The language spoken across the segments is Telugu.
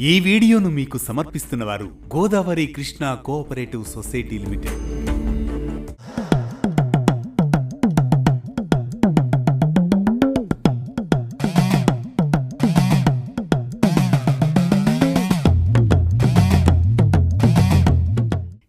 ఈ వీడియోను మీకు సమర్పిస్తున్నవారు Godavari Krishna cooperative society limited.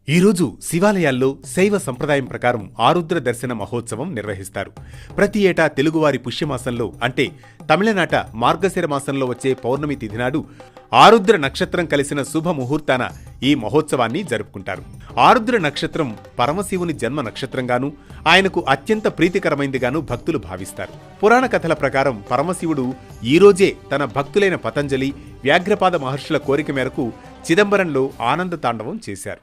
ఈరోజు శివాలయాల్లో శైవ సంప్రదాయం ప్రకారం ఆరుద్ర దర్శన మహోత్సవం నిర్వహిస్తారు. ప్రతి ఏటా తెలుగువారి పుష్యమాసంలో అంటే తమిళనాట మార్గశిర మాసంలో వచ్చే పౌర్ణమి తిథి నాడు ఆరుద్ర నక్షత్రం కలిసిన శుభ ముహూర్తాన ఈ మహోత్సవాన్ని జరుపుకుంటారు. ఆరుద్ర నక్షత్రం పరమశివుని జన్మ నక్షత్రంగాను ఆయనకు అత్యంత ప్రీతికరమైందిగాను భక్తులు భావిస్తారు. పురాణ కథల ప్రకారం పరమశివుడు ఈ రోజే తన భక్తులైన పతంజలి వ్యాఘ్రపాద మహర్షుల కోరిక మేరకు చిదంబరంలో ఆనంద తాండవం చేశారు.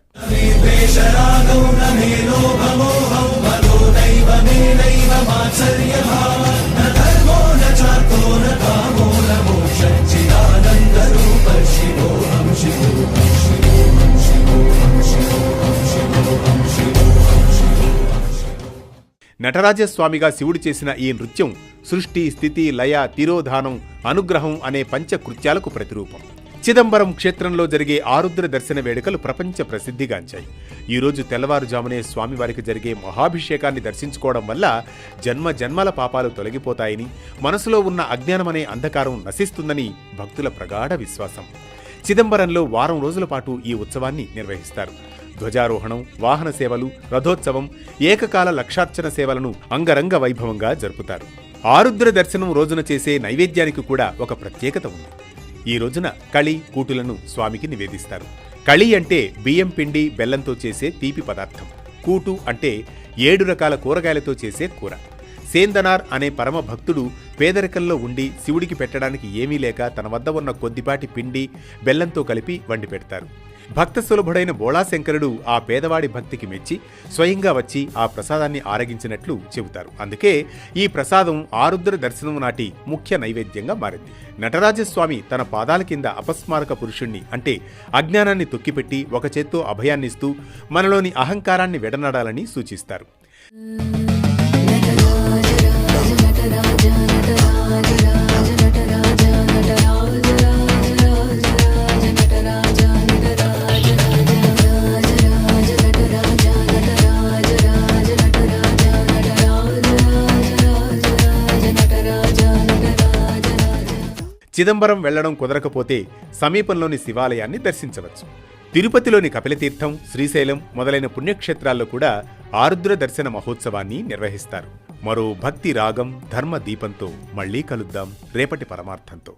నటరాజస్వామిగా శివుడు చేసిన ఈ నృత్యం సృష్టి స్థితి లయ తిరోధానం అనుగ్రహం అనే పంచ కృత్యాలకు ప్రతిరూపం. చిదంబరం క్షేత్రంలో జరిగే ఆరుద్ర దర్శన వేడుకలు ప్రపంచ ప్రసిద్ధిగాంచాయి. ఈ రోజు తెల్లవారుజామునే స్వామివారికి జరిగే మహాభిషేకాన్ని దర్శించుకోవడం వల్ల జన్మ జన్మల పాపాలు తొలగిపోతాయని మనసులో ఉన్న అజ్ఞానమనే అంధకారం నశిస్తుందని భక్తుల ప్రగాఢ విశ్వాసం. చిదంబరంలో వారం రోజుల పాటు ఈ ఉత్సవాన్ని నిర్వహిస్తారు. ధ్వజారోహణం వాహన సేవలు రథోత్సవం ఏకకాల లక్షార్చన సేవలను అంగరంగ వైభవంగా జరుపుతారు. ఆరుద్ర దర్శనం రోజున చేసే నైవేద్యానికి కూడా ఒక ప్రత్యేకత ఉంది. ఈ రోజున కళి కూటులను స్వామికి నివేదిస్తారు. కళి అంటే బియ్యం పిండి బెల్లంతో చేసే తీపి పదార్థం. కూటు అంటే ఏడు రకాల కూరగాయలతో చేసే కూర. సేందనార్ అనే పరమ భక్తుడు పేదరికంలో ఉండి శివుడికి పెట్టడానికి ఏమీ లేక తన వద్ద ఉన్న కొద్దిపాటి పిండి బెల్లంతో కలిపి వండి పెడతారు. భక్త సులభుడైన బోళాశంకరుడు ఆ పేదవాడి భక్తికి మెచ్చి స్వయంగా వచ్చి ఆ ప్రసాదాన్ని ఆరగించినట్లు చెబుతారు. అందుకే ఈ ప్రసాదం ఆరుద్ర దర్శనం నాటి ముఖ్య నైవేద్యంగా మారింది. నటరాజస్వామి తన పాదాల కింద అపస్మారక పురుషుణ్ణి అంటే అజ్ఞానాన్ని తొక్కిపెట్టి ఒక చేత్తో అభయాన్నిస్తూ మనలోని అహంకారాన్ని వెడనాడాలని సూచిస్తారు. చిదంబరం వెళ్ళడం కుదరకపోతే సమీపంలోని శివాలయాన్ని దర్శించవచ్చు. తిరుపతిలోని కపిలతీర్థం శ్రీశైలం మొదలైన పుణ్యక్షేత్రాల్లో కూడా ఆరుద్ర దర్శన మహోత్సవాన్ని నిర్వహిస్తారు. మరో భక్తి రాగం ధర్మ దీపంతో మళ్ళీ కలుద్దాం. రేపటి పరమార్థంతో.